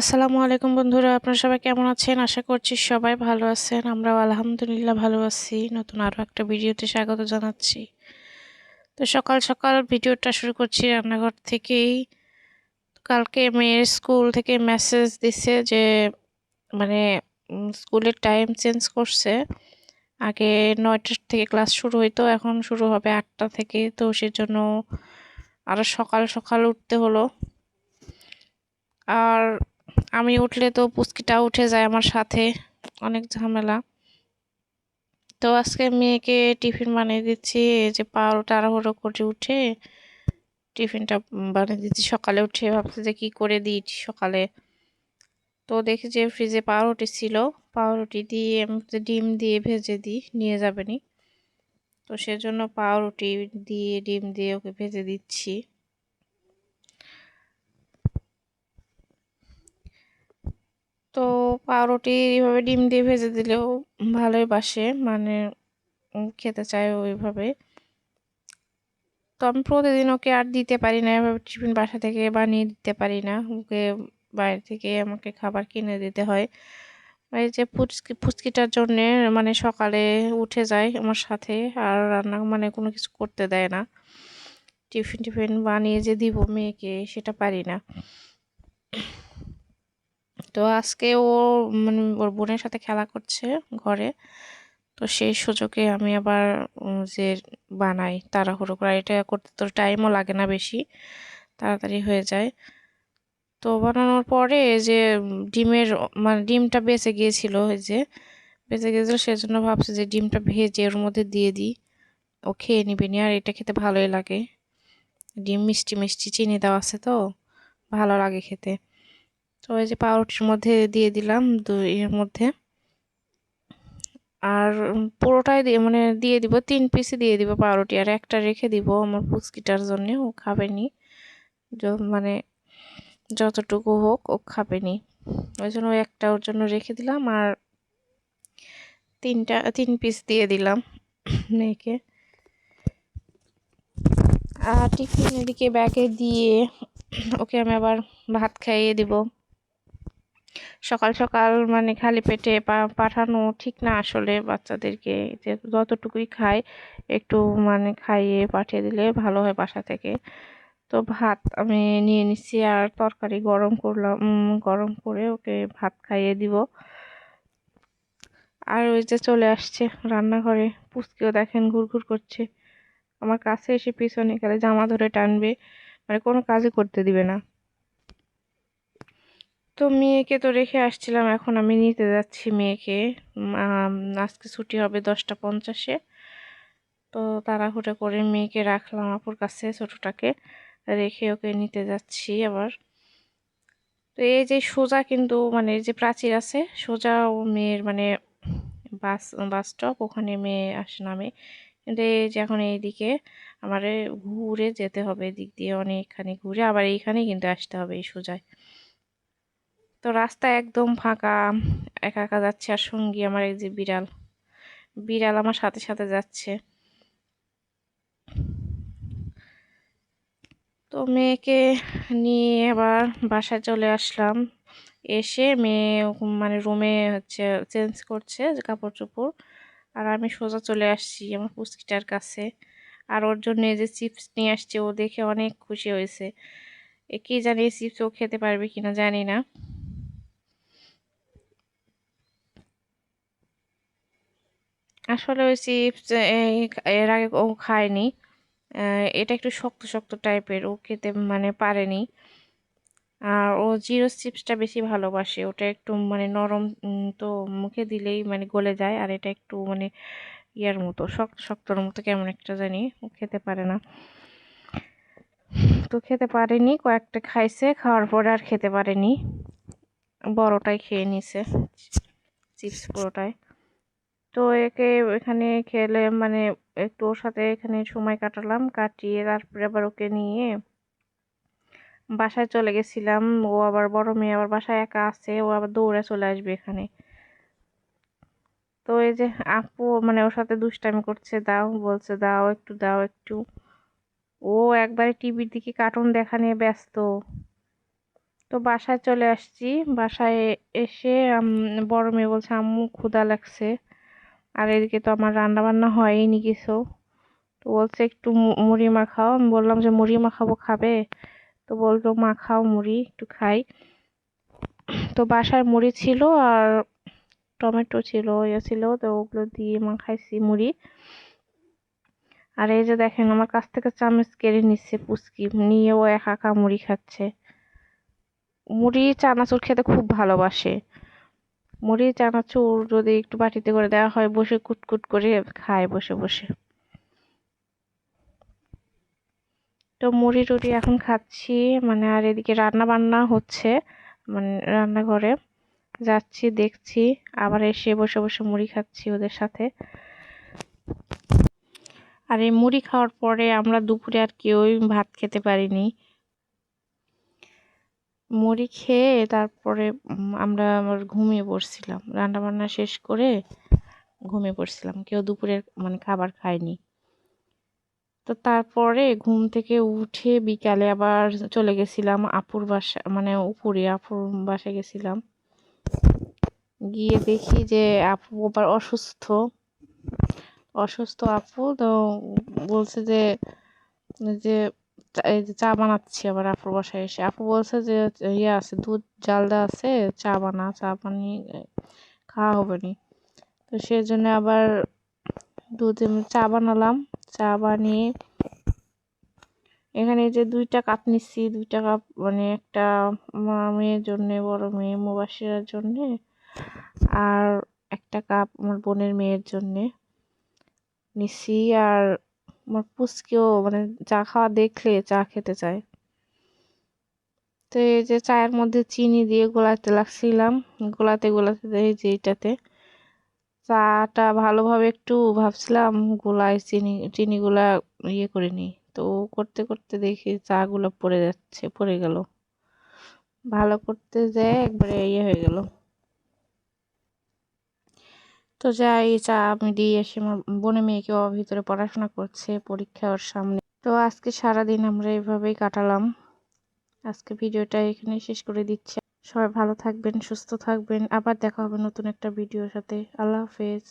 আসসালামু আলাইকুম বন্ধুরা, আপনারা সবাই কেমন আছেন? আশা করছি সবাই ভালো আছেন। আমরাও আলহামদুলিল্লাহ ভালো আছি। নতুন আরও একটা ভিডিওতে স্বাগত জানাচ্ছি। তো সকাল সকাল ভিডিওটা শুরু করছি রান্নাঘর থেকেই। কালকে মেয়ের স্কুল থেকে মেসেজ দিছে যে মানে স্কুলের টাইম চেঞ্জ করছে। আগে নয়টার থেকে ক্লাস শুরু হইতো, এখন শুরু হবে আটটা থেকে। তো সেজন্য আরও সকাল সকাল উঠতে হলো। আর আমি উঠলে তো পুচকিটা উঠে যায় আমার সাথে। অনেক ঝামেলা। তো আজকে মেয়েকে টিফিন বানিয়ে দিচ্ছি, এই যে পাউরো তাড়াহুড়ো করে উঠে টিফিনটা বানিয়ে দিচ্ছি। সকালে উঠে ভাবছি যে কী করে দিই সকালে। তো দেখি যে ফ্রিজে পাউরুটি ছিল, পাউরুটি দিয়ে আমি ডিম দিয়ে ভেজে দিই, নিয়ে যাবেনি তো সেজন্য পাউরুটি দিয়ে ডিম দিয়ে ওকে ভেজে দিচ্ছি। তো পাউরুটি এইভাবে ডিম দিয়ে ভেজে দিলেও ভালোই বাসে মানে খেতে চায় ওইভাবে। তো আমি প্রতিদিন ওকে আর দিতে পারি না, এভাবে টিফিন বাসা থেকে বানিয়ে দিতে পারি না। ওকে বাইরে থেকে আমাকে খাবার কিনে দিতে হয়। এই যে ফুচকি ফুচকিটার জন্যে মানে সকালে উঠে যায় আমার সাথে, আর রান্না মানে কোনো কিছু করতে দেয় না। টিফিন টিফিন বানিয়ে যে দিব মেয়েকে সেটা পারি না। তো আজকে ও মানে ওর বোনের সাথে খেলা করছে ঘরে। তো সেই সুযোগে আমি আবার যে বানাই তাড়াহুড়ো করে। এটা করতে তো টাইমও লাগে না বেশি, তাড়াতাড়ি হয়ে যায়। তো বানানোর পরে যে ডিমের মানে ডিমটা বেঁচে গিয়েছিল ওই যে, বেঁচে গিয়েছিল সেজন্য ভাবছি যে ডিমটা ভেজে ওর মধ্যে দিয়ে দিই। ও খেয়ে নিবে নি, আর এটা খেতে ভালোই লাগে। ডিম মিষ্টি মিষ্টি চিনি দেওয়া আছে তো, ভালো লাগে খেতে। তো এই যে পাউরুটির মধ্যে দিয়ে দিলাম এর মধ্যে। আর পুরোটাই দিয়ে মানে দিয়ে দিব, তিন পিসই দিয়ে দিব পাউরুটি, আর একটা রেখে দিব আমার পুচকিটার জন্য, ও খাবেনি। মানে যতটুকু হোক, ও খাবেনি। ওই জন্য একটা ওর জন্য রেখে দিলাম, আর তিনটা, তিন পিস দিয়ে দিলাম মেয়েকে। আর টিফিন এদিকে ব্যাগে দিয়ে ওকে আমি আবার ভাত খাইয়ে দিব। সকাল সকাল মানে খালি পেটে পাঠানো ঠিক না আসলে বাচ্চাদেরকে। যতটুকুই খায়, একটু মানে খাইয়ে পাঠিয়ে দিলে ভালো হয় বাসা থেকে। তো ভাত আমি নিয়ে নিচ্ছি আর তরকারি গরম করলাম গরম করে ওকে ভাত খাইয়ে দিব। আর ওই যে চলে আসছে রান্নাঘরে, পুচকেও দেখেন ঘুরঘুর করছে। আমার কাছে এসে পিছনে গেলে জামা ধরে টানবে মানে কোনো কাজই করতে দিবে না। তো মেয়েকে তো রেখে আসছিলাম, এখন আমি নিতে যাচ্ছি মেয়েকে। আজকে ছুটি হবে দশটা পঞ্চাশে। তো তাড়াহুড়ো করে মেয়েকে রাখলাম আপুর কাছে, ছোটোটাকে। রেখে ওকে নিতে যাচ্ছি আবার। তো এই যে সোজা কিন্তু মানে যে প্রাচীর আছে সোজা ও মেয়ের মানে বাস বাস স্টপ, ওখানে মেয়ে আসে নামে। কিন্তু এই যে এখন এইদিকে আমার ঘুরে যেতে হবে, এদিক দিয়ে অনেকখানি ঘুরে আবার এইখানেই কিন্তু আসতে হবে এই সোজায়। তো রাস্তা একদম ফাঁকা, একা একা যাচ্ছে। আর সঙ্গী আমার এই যে বিড়াল বিড়াল আমার সাথে সাথে যাচ্ছে। তো মেয়েকে নিয়ে আবার বাসায় চলে আসলাম। এসে মেয়ে মানে রুমে হচ্ছে চেঞ্জ করছে কাপড় চোপড় আর আমি সোজা চলে আসছি আমার পুচকিটার কাছে। আর ওর জন্য যে চিপস নিয়ে আসছে, ও দেখে অনেক খুশি হয়েছে। কি জানি চিপস ও খেতে পারবে কিনা জানি না। আসলে ওই চিপস এর আগে ও খায়নি। এটা একটু শক্ত শক্ত টাইপের, ও খেতে মানে পারেনি। আর ও জিরো চিপসটা বেশি ভালোবাসে। ওটা একটু মানে নরম তো মুখে দিলেই মানে গলে যায়। আর এটা একটু মানে ইয়ার মতো, শক্ত, শক্তর মতো কেমন একটা জানি ও খেতে পারে না। তো খেতে পারেনি, কয়েকটা খাইছে, খাওয়ার পরে আর খেতে পারেনি। বড়টাই খেয়ে নিছে, চিপস পুরোটাই। তো একে এখানে খেলে মানে একটু ওর সাথে এখানে সময় কাটালাম, কাটিয়ে তারপরে আবার ওকে নিয়ে বাসায় চলে গেছিলাম। ও আবার বড় মেয়ে, আবার বাসায় একা আছে, ও আবার দৌড়ে চলে আসবে এখানে। তো এই যে আপু মানে ওর সাথে দুষ্টামি করছে, দাও, বলছে দাও, একটু দাও, একটু। ও একবারে টিভির দিকে কার্টুন দেখা নিয়ে ব্যস্ত। তো বাসায় চলে আসছি। বাসায় এসে বড় মেয়ে বলছে, আম্মু, ক্ষুধা লাগছে। আর এদিকে তো আমার রান্না বান্না হয়নি কিছু। তো বলছে একটু মু- মুড়ি মাখাও। আমি বললাম যে মুড়ি মাখাবো, খাবে? তো বলল মাখাও মুড়ি, একটু খাই। তো বাসায় মুড়ি ছিল আর টমেটো ছিল ইয়ে ছিল। তো ওগুলো দিয়ে মাখাইছি মুড়ি। আর এই যে দেখেন, আমার কাছ থেকে চামচ কেড়ে নিচ্ছে পুচকি। নিয়ে ও একা একা মুড়ি খাচ্ছে। মুড়ি চানাচুর খেতে খুব ভালোবাসে। মুড়ি, চানাচুর যদি একটু বাটিতে করে দেওয়া হয়, বসে কুটকুট করে খায় বসে বসে। তো মুড়ি টুড়ি এখন খাচ্ছি মানে আর এদিকে রান্না বান্না হচ্ছে মানে রান্নাঘরে। যাচ্ছি, দেখছি, আবার এসে বসে বসে মুড়ি খাচ্ছি ওদের সাথে। আর এই মুড়ি খাওয়ার পরে আমরা দুপুরে আর কেউই ভাত খেতে পারিনি। মুড়ি খেয়ে তারপরে আমরা আবার ঘুমিয়ে পড়ছিলাম। রান্না বান্না শেষ করে ঘুমিয়ে পড়ছিলাম। কেউ দুপুরের মানে খাবার খায়নি। তো তারপরে ঘুম থেকে উঠে বিকালে আবার চলে গেছিলাম আপুর বাসা মানে উপরে, আপুর বাসায় গেছিলাম। গিয়ে দেখি যে আপু আবার অসুস্থ। অসুস্থ আপু, তো বলছে যে যে এই যে চা বানাচ্ছি আবার আপুর বাসায় এসে। আপু বলছে যে ইয়ে আছে, দুধ জাল দেওয়া আছে, চা বানা, চা পানি খাওয়া হবে নি। তো সেই জন্য আবার দুধ চা বানালাম। চা বানিয়ে এখানে যে দুইটা কাপ নিচ্ছি, দুইটা কাপ মানে একটা মেয়ের জন্যে, বড় মেয়ে মুবাসিরার জন্যে আর একটা কাপ আমার বোনের মেয়ের জন্যে নিচ্ছি। আর আমার পুচকেও মানে চা খাওয়া দেখলে চা খেতে চায়। তো এই যে চায়ের মধ্যে চিনি দিয়ে গোলাতে লাগছিলাম, গোলাতে গোলাতে এই যে এটাতে। চাটা ভালোভাবে একটু ভাবছিলাম গোলায় চিনি, চিনিগুলা ইয়ে করে নিই। তো করতে করতে দেখি চাগুলো পড়ে যাচ্ছে, পড়ে গেল। ভালো করতে যেয়ে একবারে ইয়ে হয়ে গেল। তো যাই, চা আমি দিয়ে আসি। আমার বোনে মেয়েকে ভিতরে পড়াশোনা করছে, পরীক্ষা ওর সামনে। তো আজকে সারাদিন আমরা এভাবেই কাটালাম। আজকে ভিডিওটা এখানে শেষ করে দিচ্ছি। সবাই ভালো থাকবেন, সুস্থ থাকবেন। আবার দেখা হবে নতুন একটা ভিডিওর সাথে। আল্লাহ হাফেজ।